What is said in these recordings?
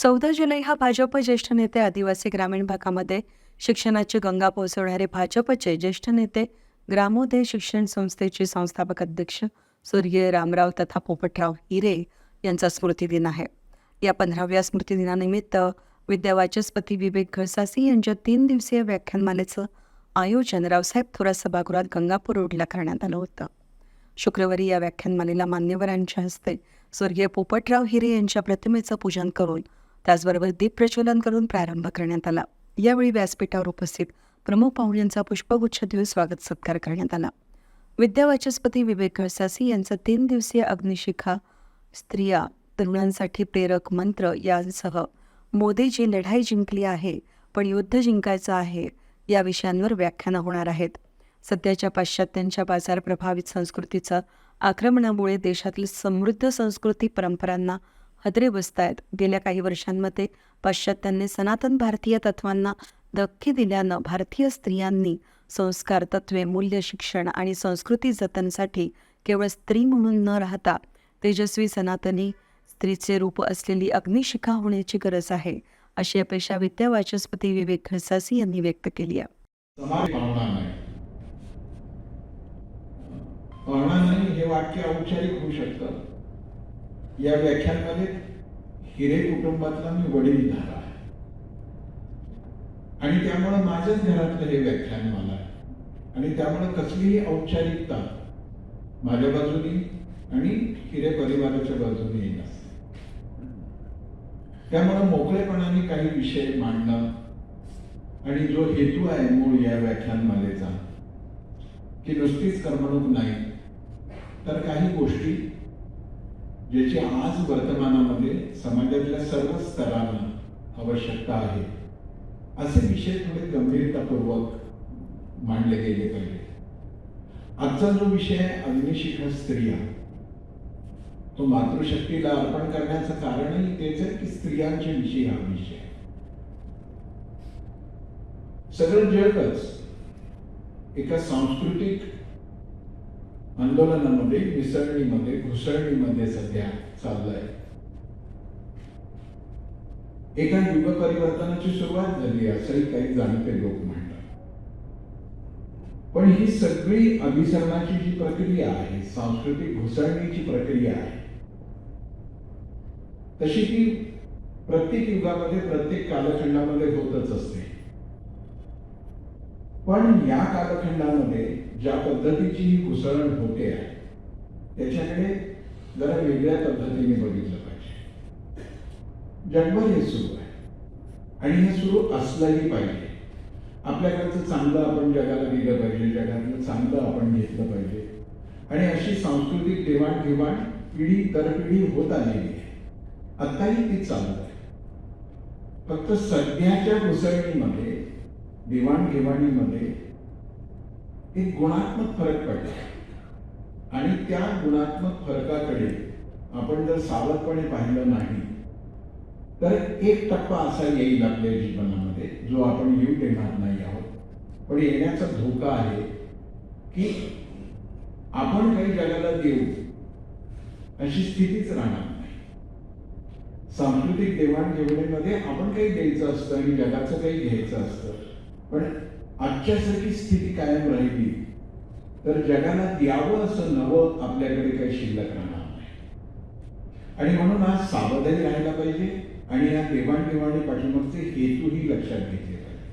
चौदा जुलै हा भाजप ज्येष्ठ नेते आदिवासी ग्रामीण भागामध्ये शिक्षणाची गंगा पोहोचवणारे भाजपचे ज्येष्ठ नेते ग्रामोदय शिक्षण संस्थेचे संस्थापक अध्यक्ष सूर्य रामराव तथा पोपटराव हिरे यांचा स्मृतिदिन आहे. या पंधराव्या स्मृतिदिनानिमित्त विद्यावाचस्पती विवेक घरसासी यांच्या तीन दिवसीय व्याख्यानमालेचं आयोजन रावसाहेब थोरात सभागृहात गंगापूर रोडला करण्यात आलं होतं. शुक्रवारी या व्याख्यानमालेला मान्यवरांच्या हस्ते स्वर्गीय पोपटराव हिरे यांच्या प्रतिमेचं पूजन करून त्याचबरोबर दीप प्रज्वलन करून प्रारंभ करण्यात आला. यावेळी व्यासपीठावर उपस्थित प्रमुख पाहुण्यांचा पुष्पगुच्छ देऊन स्वागत सत्कार करण्यात आला. विद्यावाचस्पती विवेक घरसासी यांचा तीन दिवसीय अग्निशिखा स्त्रिया तरुणांसाठी प्रेरक मंत्र यांसह मोदीजी लढाई जिंकली आहे पण युद्ध जिंकायचं आहे या विषयांवर व्याख्यानं होणार आहेत. सध्याच्या पाश्चात्यांच्या बाजार प्रभावित संस्कृतीचं आक्रमणामुळे देशातील समृद्ध संस्कृती परंपरांना हदरे बसतायत. गेल्या काही वर्षांमध्ये पाश्चात्यांनी सनातन भारतीय तत्वांना धक्के दिल्यानं भारतीय स्त्रियांनी संस्कार तत्वे मूल्य शिक्षण आणि संस्कृती जतनसाठी केवळ स्त्री म्हणून न राहता तेजस्वी सनातनी स्त्रीचे रूप असलेली अग्निशिखा होण्याची गरज आहे अशी अपेक्षा विद्यावाचस्पती विवेक खडसासी यांनी व्यक्त केली आहे. हे वाक्य औपचारिक होऊ शकतं. या व्याख्यानमध्ये हिरे कुटुंबातला मी वडीलधारा आहे. आणि त्यामुळं माझ्याच घरातलं हे व्याख्यान मला आहे. आणि त्यामुळं कसलीही औपचारिकता माझ्या बाजूनी आणि हिरे परिवाराच्या बाजूने येत असते. त्यामुळं मोकळेपणाने काही विषय मांडणं आणि जो हेतू आहे मूळ या व्याख्यानमालेचा की नुसतीच करमणूक नाही तर काही गोष्टी ज्याची आज वर्तमानामध्ये समाजातल्या सर्व स्तरांना आवश्यकता आहे. असे विषय थोडे गंभीरतापूर्वक मांडले गेले पाहिजे. आजचा जो विषय आहे अग्निशिखा स्त्रिया. तो मातृशक्तीला अर्पण करण्याचं कारणही तेच आहे की स्त्रियांच्या विषयी हा विषय सगळं जगच एका सांस्कृतिक आंदोलनामध्ये मिसळणीमध्ये घुसळणीमध्ये सध्या चाललंय. एका युग परिवर्तनाची सुरुवात झाली असंही काही जाणते लोक म्हणतात. पण ही सगळी अभिसरणाची जी प्रक्रिया आहे सांस्कृतिक घुसळणीची प्रक्रिया आहे तशी ती प्रत्येक युगामध्ये प्रत्येक कालखंडामध्ये होतच असते. पण या कालखंडामध्ये ज्या पद्धतीची ही घुसळण होते आहे त्याच्याकडे जरा वेगळ्या पद्धतीने बघितलं पाहिजे. जगभर हे सुरू आहे. आणि हे सुरू असलंही पाहिजे. आपल्याकडचं चांगलं आपण जगाला दिलं पाहिजे जगातलं चांगलं आपण घेतलं पाहिजे. आणि अशी सांस्कृतिक देवाणघेवाण पिढी दर पिढी होत आलेली आहे. आत्ताही ती चालत आहे. फक्त सध्याच्या घुसळणीमध्ये देवाणघेवाणीमध्ये एक गुणात्मक फरक पडला आणि त्या गुणात्मक फरकाकडे आपण जर सावधपणे पाहिलं नाही तर एक टप्पा असा येईल आपल्या जीवनामध्ये जो आपण येऊ देणार नाही आहोत. पण येण्याचा धोका आहे की आपण काही जगाला देऊ अशी स्थितीच राहणार नाही. सांस्कृतिक देवाणघेवणीमध्ये आपण काही द्यायचं असतं आणि जगाचं काही घ्यायचं असतं पण आजच्यासारखी स्थिती कायम राहिली तर जगाला द्यावं असं नवं आपल्याकडे काही शिल्लक राहणार नाही. आणि म्हणून आज सावधानी राहायला पाहिजे आणि या देवाणघेवाणी पाठिंबाचे हेतूही लक्षात घेतले पाहिजे.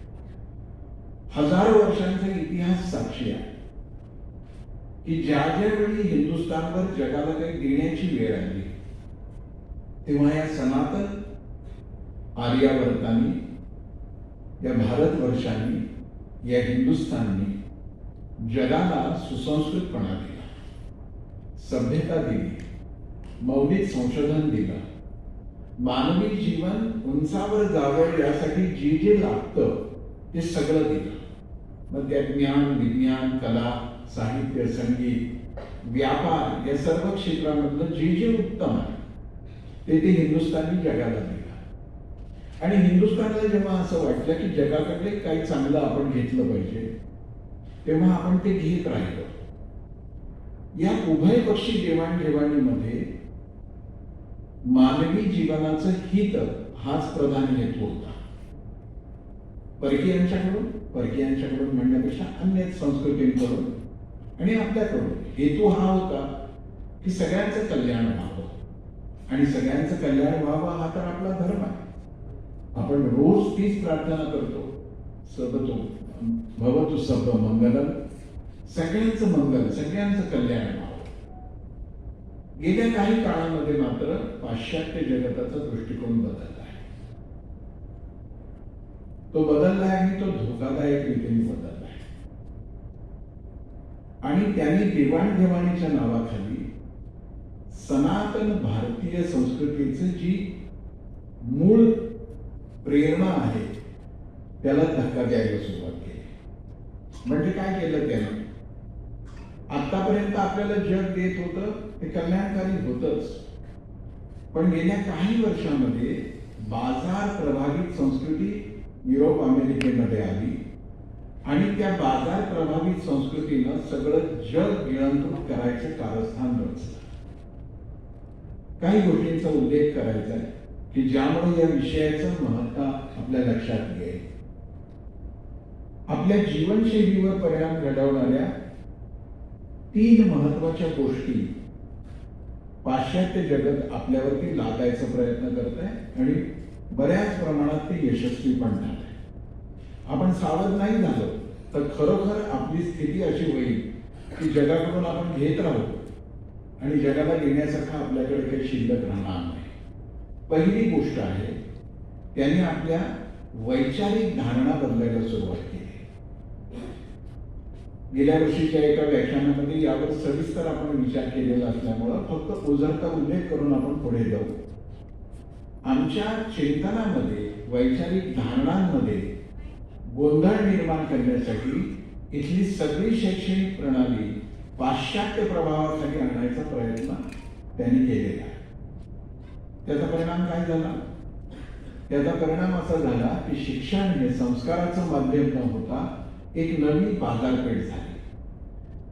हजारो वर्षांचा इतिहास साक्षी आहे की ज्या ज्या वेळी हिंदुस्थानवर जगाला काही देण्याची वेळ आली तेव्हा या सनातन आर्यावर्तांनी या भारतवर्षांनी या हिंदुस्थाननी जगाला सुसंस्कृतपणा दिला. सभ्यता दिली. मौलिक संशोधन दिलं. मानवी जीवन उंचावर जावं यासाठी जे जे लागतं, ते सगळं दिलं. मग त्यात ज्ञान, विज्ञान, कला, साहित्य, संगीत, व्यापार या सर्व क्षेत्रामधलं जे जे उत्तम आहे, ते ते हिंदुस्थानी जगाला दिलं. आणि हिंदुस्थानला जेव्हा असं वाटलं की जगाकडे काही चांगलं आपण घेतलं पाहिजे तेव्हा आपण ते घेत राहिलो. या उभयपक्षी देवाणघेवाणीमध्ये मानवी जीवनाचं हित हाच प्रधान हेतू होता. परकीयांच्याकडून परकीयांच्याकडून म्हणण्यापेक्षा अन्य संस्कृतींकडून आणि आपल्याकडून हेतू हा होता की सगळ्यांचं कल्याण व्हावं. आणि सगळ्यांचं कल्याण व्हावं हा तर आपला धर्म रोज तीच प्रार्थना करतो. सबतो भवतु सब मंगलम. सगळ्यांचं मंगल सगळ्यांचं कल्याण. व्हावं गेल्या काही काळामध्ये मात्र पाश्चात्य जगताचा दृष्टिकोन बदलला आहे. तो बदलला आहे आणि तो धोकादायक रीतीने बदलला आहे. आणि त्यांनी देवाणघेवाणीच्या नावाखाली सनातन भारतीय संस्कृतीचं जी मूळ प्रेरणा आहे. त्याला धक्का द्यायला सुरुवात केली. म्हणजे काय केलं त्यानं? आतापर्यंत आपल्याला जग देत होतं ते कल्याणकारी होतच. पण गेल्या काही वर्षामध्ये बाजार प्रभावित संस्कृती युरोप अमेरिकेमध्ये आली आणि त्या बाजार प्रभावित संस्कृतीनं सगळं जग गिळंकृत करायचं कारस्थान रचलं. काही गोष्टींचा उल्लेख करायचा आहे. की ज्यामुळे या विषयाचं महत्त्व आपल्या लक्षात येईल. आपल्या जीवनशैलीवर परिणाम घडवणाऱ्या तीन महत्त्वाच्या गोष्टी पाश्चात्य जगत आपल्यावरती लादायचा प्रयत्न करत आहे आणि बऱ्याच प्रमाणात ते यशस्वी पण झालंय. आपण सावध नाही झालो तर खरोखर आपली स्थिती अशी होईल की जगाकडून आपण घेत राहू आणि जगाला देण्यासारखं आपल्याकडे काही शिल्लक राहणार नाही. पहिली गोष्ट आहे त्याने आपल्या वैचारिक धारणा बदलायला सुरुवात केली. गेल्या वर्षीच्या एका व्याख्यानामध्ये यावर सविस्तर आपण विचार केलेला असल्यामुळं फक्त उजळता उल्लेख करून आपण पुढे जाऊ. आमच्या चिंतनामध्ये वैचारिक धारणांमध्ये गोंधळ निर्माण करण्यासाठी इथली सगळी शैक्षणिक प्रणाली पाश्चात्य प्रभावासाठी आणण्याचा प्रयत्न त्यांनी केलेला. आहे त्याचा परिणाम काय झाला? त्याचा परिणाम असा झाला की शिक्षण हे संस्काराचं माध्यम न होता एक नवी बाजारपेठ झाली.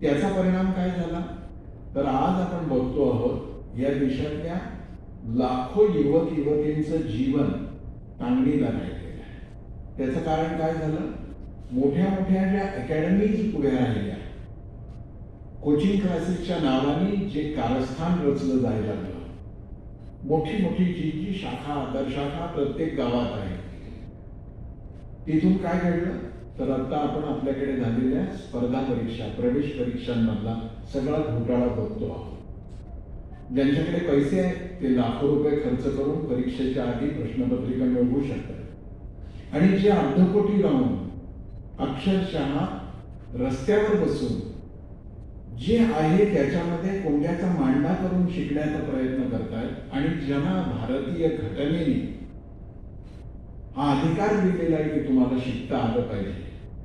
त्याचा परिणाम काय झाला? तर आज आपण बघतो आहोत या देशातल्या लाखो युवक युवतींचं जीवन तांगडीला राहिलेलं आहे. त्याचं कारण काय झालं? मोठ्या मोठ्या ज्या अकॅडमीज उभ्या राहिल्या कोचिंग क्लासेसच्या नावाने जे कारस्थान रचलं जायला लागलं. मोठी मोठी जी जी शाखा दरशाखा प्रत्येक गावात आहे. तिथून काय घडलं? तर आता आपण आपल्याकडे झालेल्या स्पर्धा परीक्षा प्रवेश परीक्षांमधला सगळा घोटाळा बघतो आहोत. ज्यांच्याकडे पैसे आहेत ते लाखो रुपये खर्च करून परीक्षेच्या आधी प्रश्नपत्रिका मिळवू शकतात. आणि जे अर्धकोटी लावून अक्षरशः रस्त्यावर बसून जे आहे त्याच्यामध्ये कोंड्याचा मांडा करून शिकण्याचा प्रयत्न करतायत आणि ज्यांना भारतीय घटनेने हा अधिकार दिलेला आहे की तुम्हाला शिकता आलं पाहिजे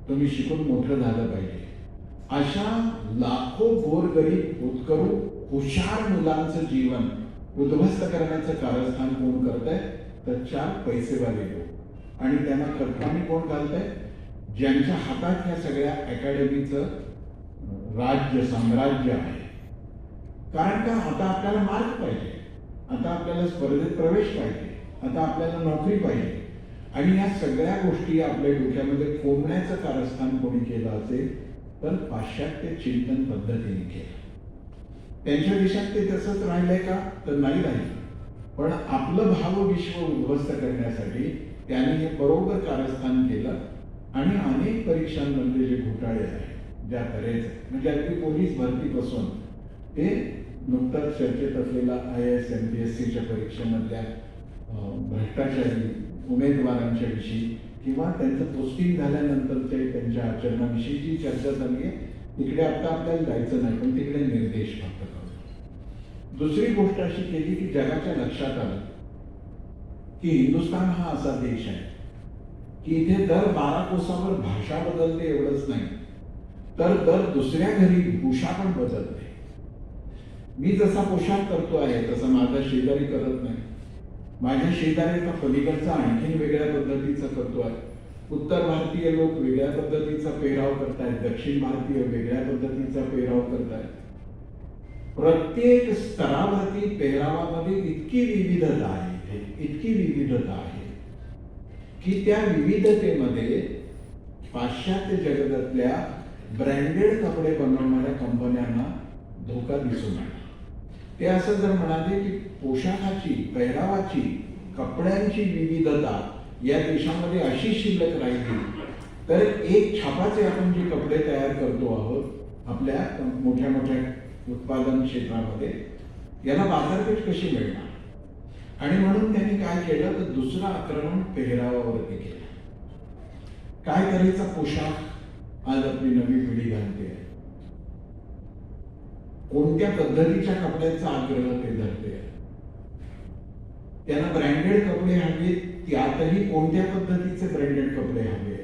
तुम्ही शिकून मोठं झालं पाहिजे. अशा लाखो गोरगरीब उत्करू हुशार मुलांचं जीवन उद्ध्वस्त करण्याचं कारस्थान कोण करत आहे तर चार पैसेवाले लोक. आणि त्यांना खतपाणी कोण घालत ज्यांच्या हातात ह्या सगळ्या अकॅडमीचं राज्य साम्राज्य आहे. कारण का? आता आपल्याला मार्क पाहिजे. आता आपल्याला स्पर्धेत प्रवेश पाहिजे. आता आपल्याला नोकरी पाहिजे. आणि या सगळ्या गोष्टी आपल्या डोक्यामध्ये कोंबण्याचं कारस्थान कोणी केलं असेल तर पाश्चात्य चिंतन पद्धतीने केलं. त्यांच्या देशात ते तसंच राहिलंय का? तर नाही राहिलं. पण आपलं भावविश्व उद्ध्वस्त करण्यासाठी त्यांनी हे बरोबर कारस्थान केलं आणि अनेक परीक्षांमधले जे घोटाळे आहेत ज्या तऱ्हेचे म्हणजे अगदी पोलीस भरतीपासून ते नुकताच चर्चेत असलेला I S M P S सीच्या परीक्षेमधल्या भ्रष्टाचारी उमेदवारांच्या विषयी किंवा त्यांचं पोस्टिंग झाल्यानंतरचे त्यांच्या आचरणाविषयी जी चर्चा झाली आहे तिकडे आता आपल्याला जायचं नाही पण तिकडे निर्देश फक्त दुसरी गोष्ट अशी केली की जगाच्या लक्षात आलं की हिंदुस्थान हा असा देश आहे की इथे दर बारा कोसावर भाषा बदलते एवढंच नाही. तर दर दुसऱ्या घरी भूषा पण नाही. मी जसा पोशाख करतो आहे तसा माझा शेजारी करत नाही. माझ्या शेजाऱ्याचा पलीकडचा आणखीन वेगळ्या पद्धतीचा करतो आहे. उत्तर भारतीय लोक वेगळ्या पद्धतीचा पेहराव करतायत. दक्षिण भारतीय वेगळ्या पद्धतीचा पेहराव करतायत. प्रत्येक स्तरावरती पेहरावामध्ये इतकी विविधता आहे इतकी विविधता आहे की त्या विविधतेमध्ये पाश्चात्य जगतातल्या ब्रँडेड कपडे बनवणाऱ्या कंपन्यांना धोका दिसून आला. ते असं जर म्हणाले की पोशाखाची पेहरावाची कपड्यांची विविधता या देशामध्ये अशी शिल्लक राहिली तर एक छापाचे आपण जे कपडे तयार करतो आहोत आपल्या मोठ्या मोठ्या उत्पादन क्षेत्रामध्ये याला बाजारपेठ कशी मिळणार? आणि म्हणून त्यांनी काय केलं? तर दुसरं आक्रमण पेहरावावरती केलं. काय करायचा पोशाख आज आपली नवी पिढी घालते. आहे कोणत्या पद्धतीच्या कपड्याचा आग्रह ते धरते? त्यांना ब्रँडेड कपडे हवेत त्यातही कोणत्या पद्धतीचे ब्रँडेड कपडे हवे?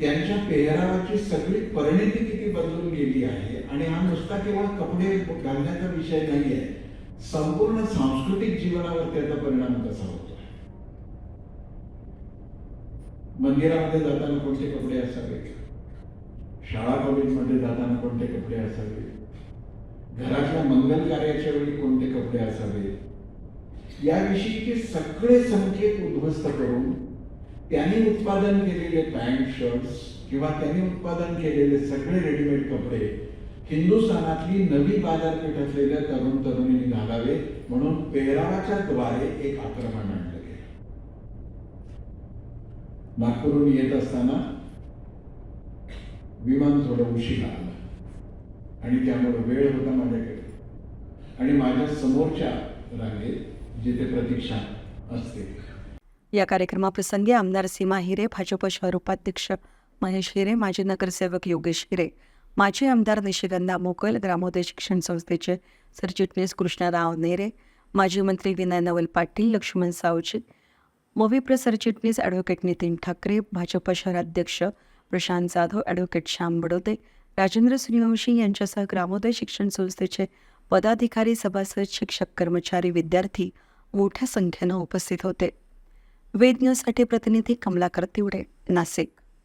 त्यांच्या पेहरावाची सगळी परिणिती किती बदलून गेली आहे? आणि हा नुसता केवळ कपडे घालण्याचा विषय नाही आहे संपूर्ण सांस्कृतिक जीवनावर त्याचा परिणाम कसा होतो? मंदिरामध्ये जाताना कोणते कपडे असावे? शाळा कॉलेजमध्ये जाताना कोणते कपडे असावे? घरातल्या मंगल कार्याच्या वेळी कोणते कपडे असावे? याविषयीचे सगळे संकेत उद्ध्वस्त करून त्यांनी उत्पादन केलेले पॅन्ट शर्ट्स किंवा त्यांनी उत्पादन केलेले सगळे रेडीमेड कपडे हिंदुस्थानातली नवी बाजारपेठ असलेल्या तरुण तरुणींनी घालावे म्हणून पेहरावाच्या द्वारे एक आक्रमण आणलं. नागपूरहून येत असताना विमान थोडं उशिरा आलं. आणि त्यामुळे वेळ होता माझ्याकडे. आणि माझ्या समोरच्या रांगेत जिथे प्रतीक्षा असते. या कार्यक्रमाप्रसंगी आमदार सीमा हिरे भाजप शहर उपाध्यक्ष महेश हिरे माजी नगरसेवक योगेश हिरे माजी आमदार निशिगंधा मोकल ग्रामोदय शिक्षण संस्थेचे सरचिटणीस कृष्णराव नेरे माजी मंत्री विनय नवल पाटील लक्ष्मण सावजी मोविप्र सरचिटणीस ॲडव्होकेट नितीन ठाकरे भाजप शहराध्यक्ष प्रशांत जाधव ॲडव्होकेट श्याम बडोदे राजेंद्र सूर्यवंशी यांच्यासह ग्रामोदय शिक्षण संस्थेचे पदाधिकारी सभासद शिक्षक कर्मचारी विद्यार्थी मोठ्या संख्येनं उपस्थित होते. वेद न्यूजसाठी प्रतिनिधी कमलाकर तिवडे नाशिक.